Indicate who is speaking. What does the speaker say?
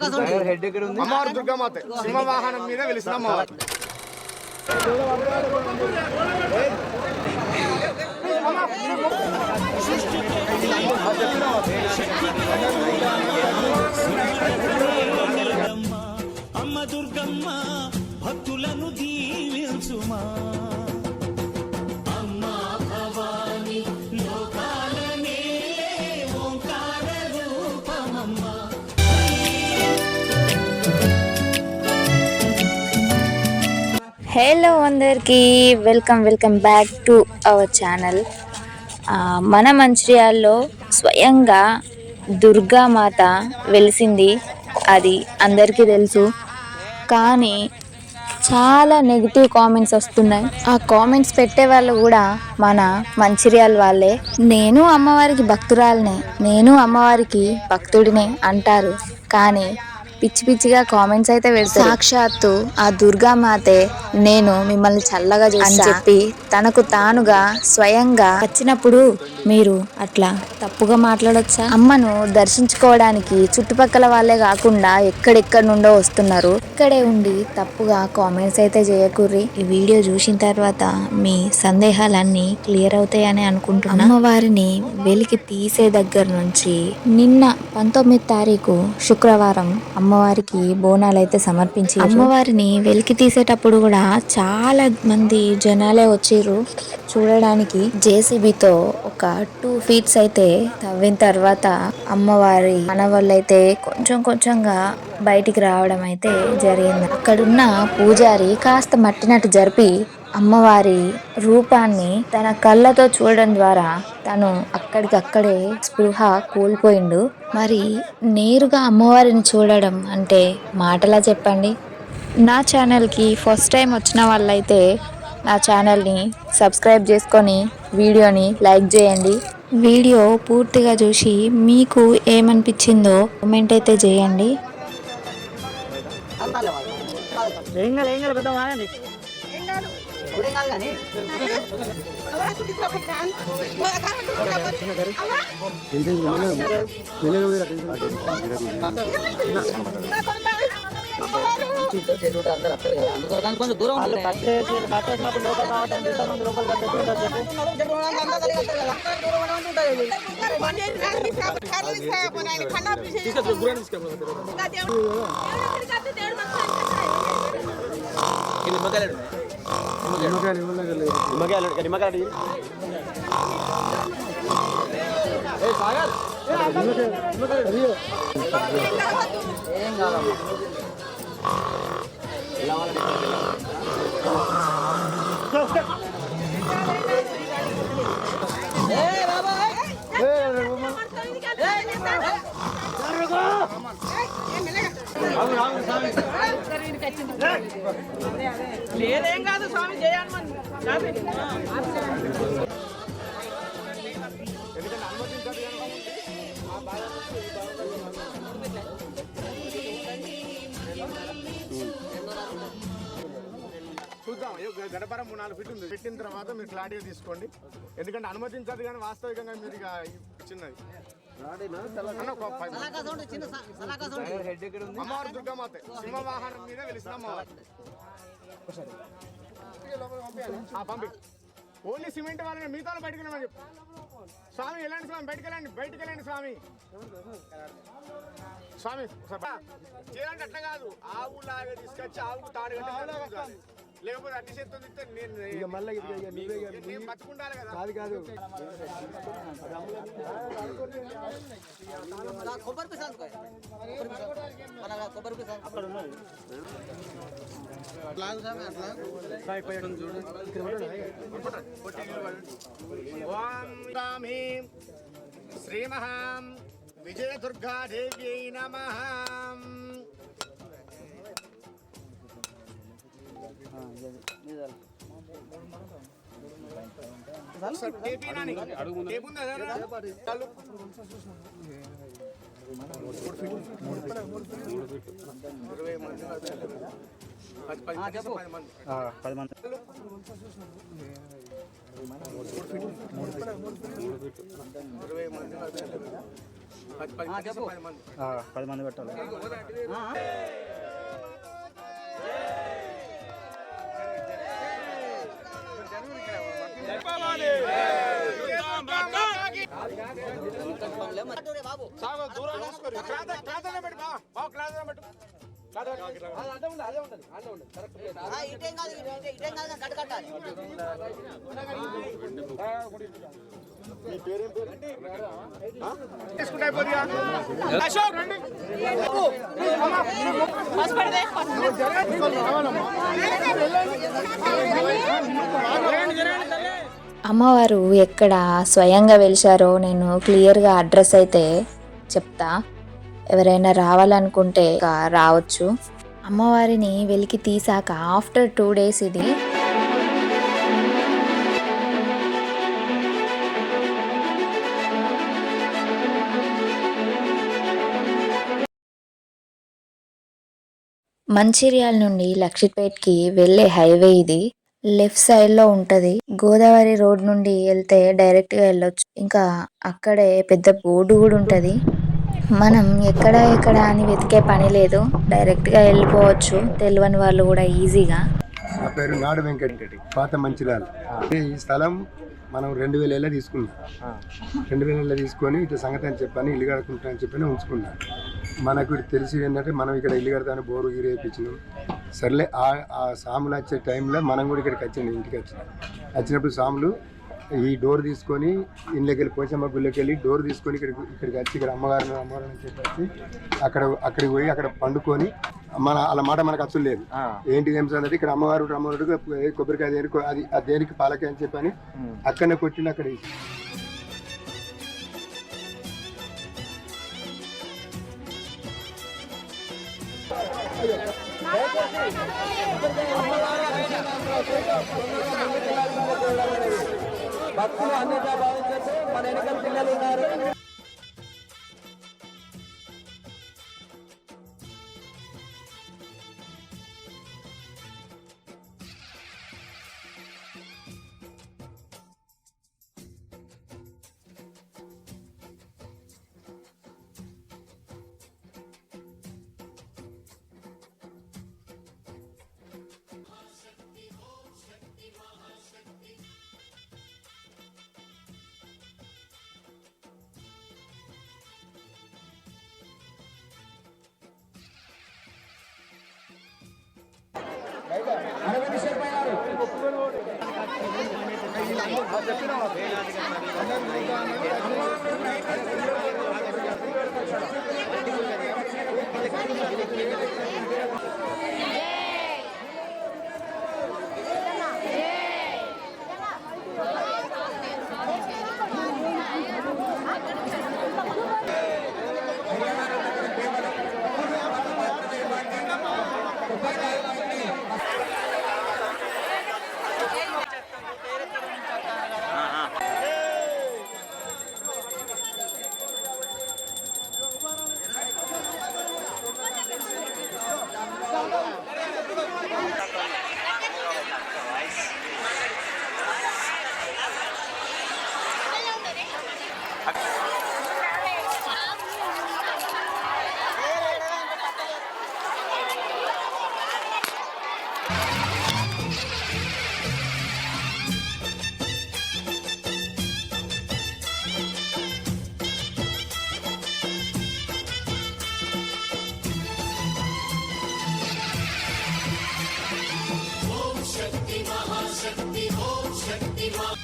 Speaker 1: అమ్మవారు దుర్గామాత సింహవాహనం మీద వెలిసిన అమ్మవారు
Speaker 2: అమ్మ దుర్గమ్మ భక్తులను దీవించుమా
Speaker 3: హలో అందరికీ welcome welcome back to our channel. మన మంచిర్యాల్లో స్వయంగా దుర్గామాత వెలిసింది. అది అందరికీ తెలుసు. కానీ చాలా నెగిటివ్ కామెంట్స్ వస్తున్నాయి. ఆ కామెంట్స్ పెట్టే వాళ్ళు కూడా మన మంచిర్యాల వాళ్ళే. నేను అమ్మవారికి భక్తురాలనే. నేను అమ్మవారికి భక్తుడినే అంటారు. కానీ పిచ్చి పిచ్చిగా కామెంట్స్ అయితే పెడతారు. సాక్షాత్తు ఆ దుర్గామాతే నేను మిమ్మల్ని చల్లగా చూసి అని చెప్పి తనకు తానుగా స్వయంగా వచ్చినప్పుడు మీరు అట్లా తప్పుగా మాట్లాడొచ్చా? అమ్మను దర్శించుకోవడానికి చుట్టుపక్కల వాళ్ళే కాకుండా ఎక్కడెక్కడ నుండో వస్తున్నారు. ఇక్కడే ఉండి తప్పుగా కామెంట్స్ అయితే చేయకూర్రి. ఈ వీడియో చూసిన తర్వాత మీ సందేహాలన్నీ క్లియర్ అవుతాయని అనుకుంటున్నా. అమ్మవారిని వెలికి తీసే దగ్గర నుంచి నిన్న పంతొమ్మిది తారీఖు శుక్రవారం అమ్మవారికి బోనాలు అయితే సమర్పించి అమ్మవారిని వెలికి తీసేటప్పుడు కూడా చాలా మంది జనాలే వచ్చిర్రు చూడడానికి. జేసీబీతో ఒక టూ ఫీట్స్ అయితే తవ్విన తర్వాత అమ్మవారి మనవాళ్ళు అయితే కొంచెం కొంచెంగా బయటికి రావడం అయితే జరిగింది. అక్కడున్న పూజారి కాస్త మట్టినట్టు జరిపి అమ్మవారి రూపాన్ని తన కళ్ళతో చూడడం ద్వారా తను అక్కడికక్కడే స్పృహ కోల్పోయిండు. మరి నేరుగా అమ్మవారిని చూడడం అంటే మాటలా చెప్పండి. నా ఛానల్కి ఫస్ట్ టైం వచ్చిన వాళ్ళైతే నా ఛానల్ని సబ్స్క్రైబ్ చేసుకొని వీడియోని లైక్ చేయండి. వీడియో పూర్తిగా చూసి మీకు ఏమనిపించిందో కామెంట్ అయితే చేయండి.
Speaker 4: కొంచెం దూరం ఇది మొదలెడు నిమ్మకాయలు నిమ్మకాయ సాగర్ ఏం కాదమ్మా లేదేం కాదు స్వామి జయాన్మన్
Speaker 1: చూద్దాం. ఏ గడపరం మూడు నాలుగు ఫీట్ ఉంది. పెట్టిన తర్వాత మీరు క్లారిటీగా తీసుకోండి. ఎందుకంటే అనుమతించదు కానీ వాస్తవికంగా మీరు ఇక చిన్నది. అమ్మవారు దుర్గామాత సింహ వాహనం మీద వెలిసిన అమ్మవారు పంపి ఓన్లీ సిమెంట్ వాళ్ళని మిగతా వాళ్ళు బయటకు వెళ్ళమని చెప్పు. స్వామి వెళ్ళండి స్వామి బయటకు వెళ్ళండి బయటకు వెళ్ళండి స్వామి. స్వామి చేయాలంటే అట్లా కాదు. ఆవు లాగా తీసుకొచ్చి ఆవుకు తాడు కట్టాలి లేకపోతే అట్టి చేత్తో తింటే నేను కదా. కాదు కాదు.
Speaker 4: కొబ్బరి పిసాను కొబ్బరి పిసాను
Speaker 1: ఓం రామి శ్రీమహాం నమః. పది- మంది
Speaker 5: పది మంది పెట్టాలి.
Speaker 4: కావాలి ఇటేం కాదు ఇటేం కాదు కానీ కట్టాలి
Speaker 1: మీ పేరేం పేరు తీసుకుంటే అయిపోతుందిగా? అశోక్ రండి
Speaker 3: అమ్మవారు ఎక్కడ స్వయంగా వెలిశారో నేను క్లియర్గా అడ్రస్ అయితే చెప్తా. ఎవరైనా రావాలనుకుంటే రావచ్చు. అమ్మవారిని వెలికి తీసాక ఆఫ్టర్ టూ డేస్ ఇది. మంచిర్యాల నుండి లక్ష్మీపేట్కి వెళ్ళే హైవే ఇది. లెఫ్ట్ సైడ్లో ఉంటది. గోదావరి రోడ్ నుండి వెళ్తే డైరెక్ట్గా వెళ్ళొచ్చు. ఇంకా అక్కడే పెద్ద బోర్డు కూడా ఉంటది. మనం ఎక్కడ ఎక్కడ అని వెతికే పని లేదు. డైరెక్ట్గా వెళ్ళిపోవచ్చు. తెలియని వాళ్ళు కూడా ఈజీగా.
Speaker 6: నా పేరు నాడు వెంకటరెడ్డి. పాత మంచిర్యాల. ఈ స్థలం మనం రెండు వేల ఏళ్ళ తీసుకున్నాం. రెండు వేల ఏళ్ళ తీసుకొని ఇటు సంగతి అని చెప్పని ఇల్లు కడుకుంటా అని చెప్పని ఉంచుకున్నాం. మనకు తెలిసి ఏంటంటే మనం ఇక్కడ ఇల్లు కడతాను బోరు గీరు వేయించినాం. సర్లే ఆ ఆ సాములు వచ్చే టైంలో మనం కూడా ఇక్కడికి వచ్చింది ఇంటికి వచ్చినాం. వచ్చినప్పుడు సాములు ఈ డోర్ తీసుకొని ఇంట్లోకి వెళ్ళి పోచమ్మ గుళ్ళకి వెళ్ళి డోర్ తీసుకొని ఇక్కడికి ఇక్కడికి వచ్చి ఇక్కడ అమ్మగారిని అమ్మగారిని అని చెప్పేసి అక్కడ అక్కడికి పోయి అక్కడ పండుకొని మన అలా మాట మనకు అసలు లేదు. ఏంటి ఏం సంగతి? ఇక్కడ అమ్మవారు అమ్మవారు కొబ్బరికాయ దేనికి అది ఆ దేనికి పాలకాయ అని చెప్పని అక్కడనే కొట్టిన అక్కడ భక్తులు అన్నింటిగా భావించండి మన వెనకాల పిల్లలు ఉన్నారు. ಇಲ್ಲಿ ನಮ್ಮ ಭಾಗದಲ್ಲಿ ನಾವು ಅದನ್ನು ಮಾಡಿದ್ದೀವಿ शक्ति ओम शक्ति मां